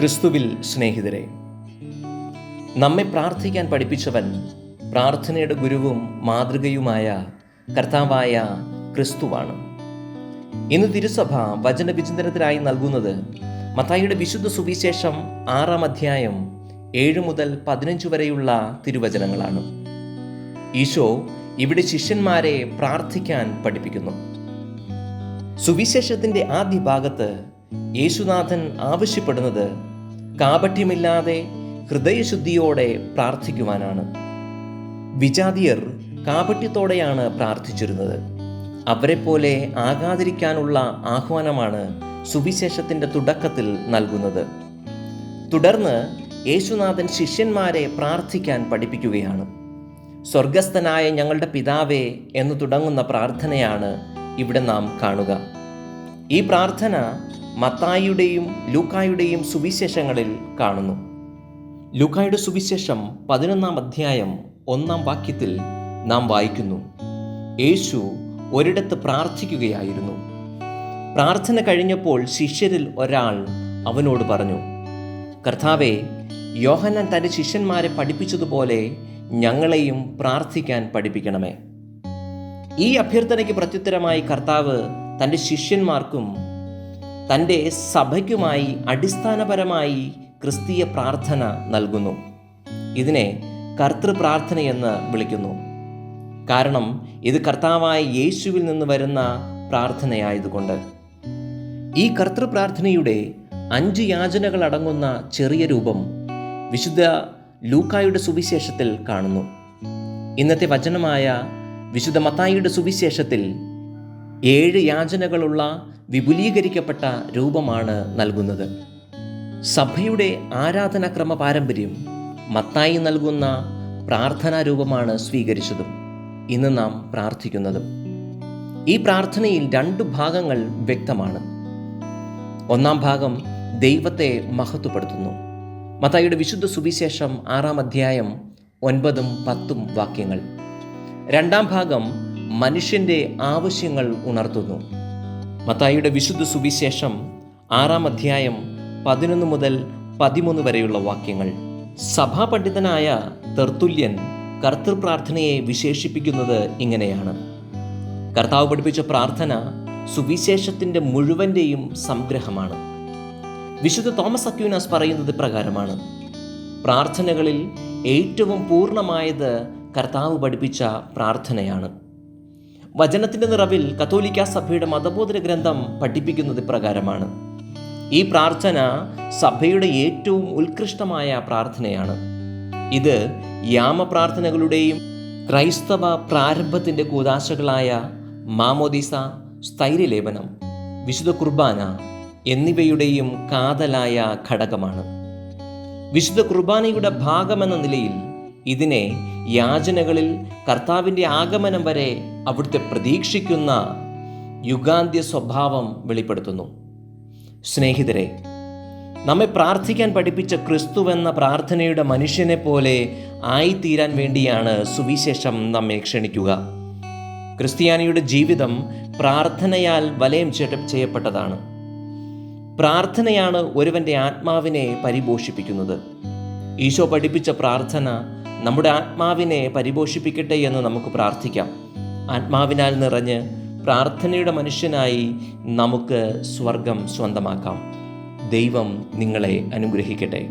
ക്രിസ്തുവിൽ സ്നേഹിതരെ. നമ്മെ പ്രാർത്ഥിക്കാൻ പഠിപ്പിച്ചവൻ പ്രാർത്ഥനയുടെ ഗുരുവും മാതൃകയുമായ കർത്താവായ ക്രിസ്തുവാണ്. ഇന്ന് തിരുസഭ വചനവിചിന്തനത്തിനായി നൽകുന്നത് മത്തായിയുടെ വിശുദ്ധ സുവിശേഷം ആറാം അധ്യായം ഏഴ് മുതൽ പതിനഞ്ച് വരെയുള്ള തിരുവചനങ്ങളാണ്. ഈശോ ഇവിടെ ശിഷ്യന്മാരെ പ്രാർത്ഥിക്കാൻ പഠിപ്പിക്കുന്നു. സുവിശേഷത്തിന്റെ ആദ്യ ഭാഗത്ത് യേശുനാഥൻ ആവശ്യപ്പെടുന്നത് കാപട്യമില്ലാതെ ഹൃദയശുദ്ധിയോടെ പ്രാർത്ഥിക്കുവാനാണ്. വിജാതിയർ കാപട്യത്തോടെയാണ് പ്രാർത്ഥിച്ചിരുന്നത്. അവരെ പോലെ ആകാതിരിക്കാനുള്ള ആഹ്വാനമാണ് സുവിശേഷത്തിന്റെ തുടക്കത്തിൽ നൽകുന്നത്. തുടർന്ന് യേശുനാഥൻ ശിഷ്യന്മാരെ പ്രാർത്ഥിക്കാൻ പഠിപ്പിക്കുകയാണ്. സ്വർഗസ്ഥനായ ഞങ്ങളുടെ പിതാവേ എന്ന് തുടങ്ങുന്ന പ്രാർത്ഥനയാണ് ഇവിടെ നാം കാണുക. ഈ പ്രാർത്ഥന മത്തായിയുടെയും ലൂക്കായുടെയും സുവിശേഷങ്ങളിൽ കാണുന്നു. ലൂക്കായുടെ സുവിശേഷം പതിനൊന്നാം അധ്യായം ഒന്നാം വാക്യത്തിൽ നാം വായിക്കുന്നു. യേശു ഒരിടത്ത് പ്രാർത്ഥിക്കുകയായിരുന്നു. പ്രാർത്ഥന കഴിഞ്ഞപ്പോൾ ശിഷ്യരിൽ ഒരാൾ അവനോട് പറഞ്ഞു കർത്താവെ യോഹന്നാൻ തന്റെ ശിഷ്യന്മാരെ പഠിപ്പിച്ചതുപോലെ ഞങ്ങളെയും പ്രാർത്ഥിക്കാൻ പഠിപ്പിക്കണമേ. ഈ അഭ്യർത്ഥനയ്ക്ക് പ്രത്യുത്തരമായി കർത്താവ് തന്റെ ശിഷ്യന്മാർക്കും തന്റെ സഭയ്ക്കുമായി അടിസ്ഥാനപരമായി ക്രിസ്തീയ പ്രാർത്ഥന നൽകുന്നു. ഇതിനെ കർത്തൃപ്രാർത്ഥനയെന്ന് വിളിക്കുന്നു. കാരണം ഇത് കർത്താവായ യേശുവിൽ നിന്ന് വരുന്ന പ്രാർത്ഥനയായതുകൊണ്ട്. ഈ കർത്തൃപ്രാർത്ഥനയുടെ അഞ്ച് യാചനകൾ അടങ്ങുന്ന ചെറിയ രൂപം വിശുദ്ധ ലൂക്കായുടെ സുവിശേഷത്തിൽ കാണുന്നു. ഇന്നത്തെ വചനമായ വിശുദ്ധ മത്തായിയുടെ സുവിശേഷത്തിൽ ഏഴ് യാചനകളുള്ള വിപുലീകരിക്കപ്പെട്ട രൂപമാണ് നൽകുന്നത്. സഭയുടെ ആരാധനാക്രമ പാരമ്പര്യം മത്തായി നൽകുന്ന പ്രാർത്ഥനാ രൂപമാണ് സ്വീകരിച്ചതും ഇന്ന് നാം പ്രാർത്ഥിക്കുന്നതും. ഈ പ്രാർത്ഥനയിൽ രണ്ട് ഭാഗങ്ങൾ വ്യക്തമാണ്. ഒന്നാം ഭാഗം ദൈവത്തെ മഹത്വപ്പെടുത്തുന്നു. മത്തായിയുടെ വിശുദ്ധ സുവിശേഷം ആറാം അധ്യായം ഒൻപതും പത്തും വാക്യങ്ങൾ. രണ്ടാം ഭാഗം മനുഷ്യന്റെ ആവശ്യങ്ങൾ ഉണർത്തുന്നു. മത്തായിയുടെ വിശുദ്ധ സുവിശേഷം ആറാം അധ്യായം പതിനൊന്ന് മുതൽ പതിമൂന്ന് വരെയുള്ള വാക്യങ്ങൾ. സഭാപണ്ഡിതനായ തെർത്തുല്യൻ കർത്തൃപ്രാർത്ഥനയെ വിശേഷിപ്പിക്കുന്നത് ഇങ്ങനെയാണ്. കർത്താവ് പഠിപ്പിച്ച പ്രാർത്ഥന സുവിശേഷത്തിന്റെ മുഴുവന്റെയും സംഗ്രഹമാണ്. വിശുദ്ധ തോമസ് അക്യൂനാസ് പറയുന്നത് പ്രകാരമാണ്. പ്രാർത്ഥനകളിൽ ഏറ്റവും പൂർണമായത് കർത്താവ് പഠിപ്പിച്ച പ്രാർത്ഥനയാണ്. വചനത്തിന്റെ നിറവിൽ കത്തോലിക്ക സഭയുടെ മതബോധന ഗ്രന്ഥം പഠിപ്പിക്കുന്നത് പ്രകാരമാണ് ഈ പ്രാർത്ഥന സഭയുടെ ഏറ്റവും ഉത്കൃഷ്ടമായ പ്രാർത്ഥനയാണ്. ഇത് യാമപ്രാർത്ഥനകളുടെയും ക്രൈസ്തവ പ്രാരംഭത്തിന്റെ കൂതാശകളായ മാമോദിസ സ്ഥൈര്യലേപനം വിശുദ്ധ കുർബാന എന്നിവയുടെയും കാതലായ ഘടകമാണ്. വിശുദ്ധ കുർബാനയുടെ ഭാഗമെന്ന നിലയിൽ ഇതിനെ യാചനകളിൽ കർത്താവിന്റെ ആഗമനം വരെ അവിടുത്തെ പ്രതീക്ഷിക്കുന്ന യുഗാന്ത്യ സ്വഭാവം വെളിപ്പെടുത്തുന്നു. സ്നേഹിതരെ നമ്മെ പ്രാർത്ഥിക്കാൻ പഠിപ്പിച്ച ക്രിസ്തു എന്ന പ്രാർത്ഥനയുടെ മനുഷ്യനെ പോലെ ആയിത്തീരാൻ വേണ്ടിയാണ് സുവിശേഷം നമ്മെ ക്ഷണിക്കുക. ക്രിസ്ത്യാനിയുടെ ജീവിതം പ്രാർത്ഥനയാൽ വലയം ചെയ്യപ്പെട്ടതാണ്. പ്രാർത്ഥനയാണ് ഒരുവന്റെ ആത്മാവിനെ പരിപോഷിപ്പിക്കുന്നത്. ഈശോ പഠിപ്പിച്ച പ്രാർത്ഥന നമ്മുടെ ആത്മാവിനെ പരിപോഷിപ്പിക്കട്ടെ എന്ന് നമുക്ക് പ്രാർത്ഥിക്കാം. ആത്മാവിനാൽ നിറഞ്ഞ് പ്രാർത്ഥനയുടെ മനുഷ്യനായി നമുക്ക് സ്വർഗം സ്വന്തമാക്കാം. ദൈവം നിങ്ങളെ അനുഗ്രഹിക്കട്ടെ.